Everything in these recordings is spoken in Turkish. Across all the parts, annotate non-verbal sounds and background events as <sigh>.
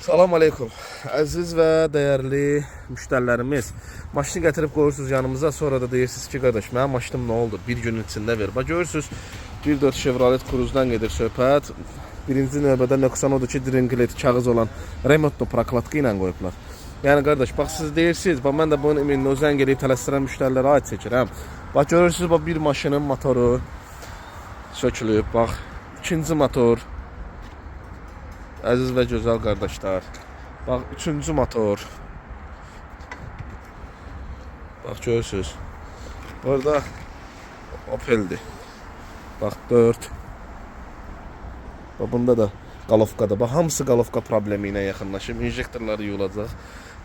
Salam aleykum. Əziz və dəyərli müştərilərimiz. Maşını gətirib qoyursunuz yanımıza, sonra da deyirsiniz ki, qardaş, mənim maşınım nə oldu? Bir günün içində ver. Bax görürsüz, 1.4 Chevrolet Cruze-dan gedir söhbət. Birinci növbədə nöqsan odur ki, dringlet kağız olan remontlu prokladka ilə qoyublar. Yəni qardaş, bax siz deyirsiniz, bax mən də bunu ümumi zəng eləyib tələsdirən müştərilərə aid çəkirəm. Bax görürsüz, bax bir maşının motoru sökülüb, bax ikinci motor Əziz və gözəl qardaşlar. Bax, üçüncü motor. Bax görürsüz. Burada Opel'dir. Bax 4. Bax bunda da qalovkadır. Bax hamısı qalovka problemi ilə yaxınlaşıb. İnjektorları yuyulacaq.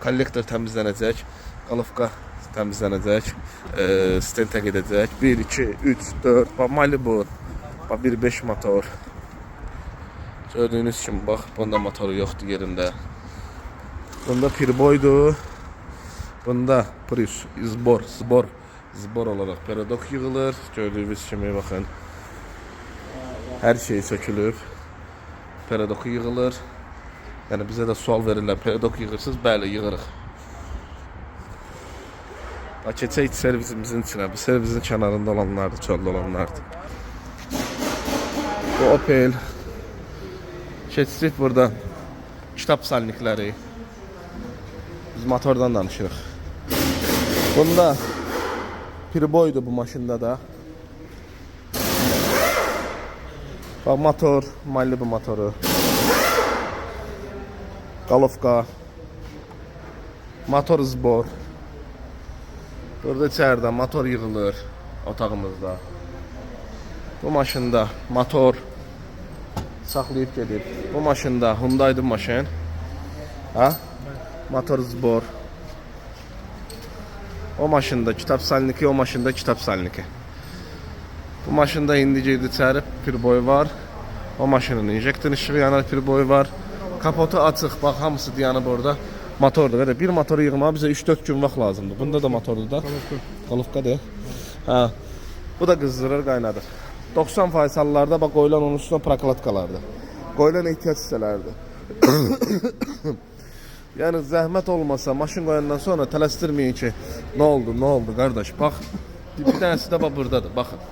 Kollektor təmizlənəcək. Qalovka təmizlənəcək. E, stentə gedəcək. 1 2 3 4. Bax Malibu. Bax 1.5 motor. Gördüğünüz kimi bax, bunda motoru yoxdur yerində. Bunda pirboydur. Bunda prius, zbor, zbor, zbor olaraq perodok yığılır. Gördüyünüz kimi baxın. Hər şey sökülüb. Perodok yığılır. Yəni bizə də sual verirlər, perodok yığırsınız? Bəli, yığırıq. Bax, keçək servisimizin içinə. Bu servisin kənarında olanlardır, çöldə olanlardır. Bu Opel Keçsək buradan kitab salnikləri. Biz motordan danışırıq. Bunda pirboydu bu maşında da. Bax motor, Malibu motoru. Qalovka. Motor zbor. Burada içəridə motor yığılır otağımızda. Bu maşında motor saxlayıb gedir. Bu maşında Hyundai'dir maşın. Ha? Motor zbor. O maşında kitap salniki, o maşında kitap salniki. Bu maşında indi girdi içəri, pir boyu var. O maşının injektor işığı yanar, pir boyu var. Kapotu açıq, bax hamısı dayanıb orada. Motordur. Belə bir motoru yığmağa bizə 3-4 gün vaxt lazımdır. Bunda da motordur da. Qalovkadır. Ha. Bu da qızdırır, qaynadır. 90% hallarda bax qoyulan onun üstünə prokladkalardır. Qoyulan ehtiyac hissələrdir. <coughs> yəni zəhmət olmasa maşın qoyandan sonra tələsdirməyin ki, nə oldu, nə oldu qardaş. Bax, bir, dənəsi də bax burdadır. Baxın.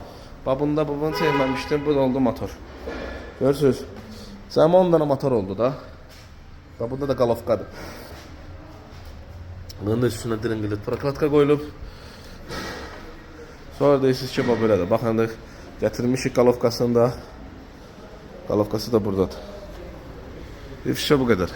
Bax bunda bu bunu çəkməmişdim, bu da oldu motor. Görürsüz? Səmə 10 dənə motor oldu da. Bunda da qalovkadır. Bunun da üstünə dringlet prokladka qoyulub. Sonra deyirsiniz ki, bax belədir. Baxın da gətirmişik qalovkasını da. Qalovkası da buradadır. Fişə bu qədər.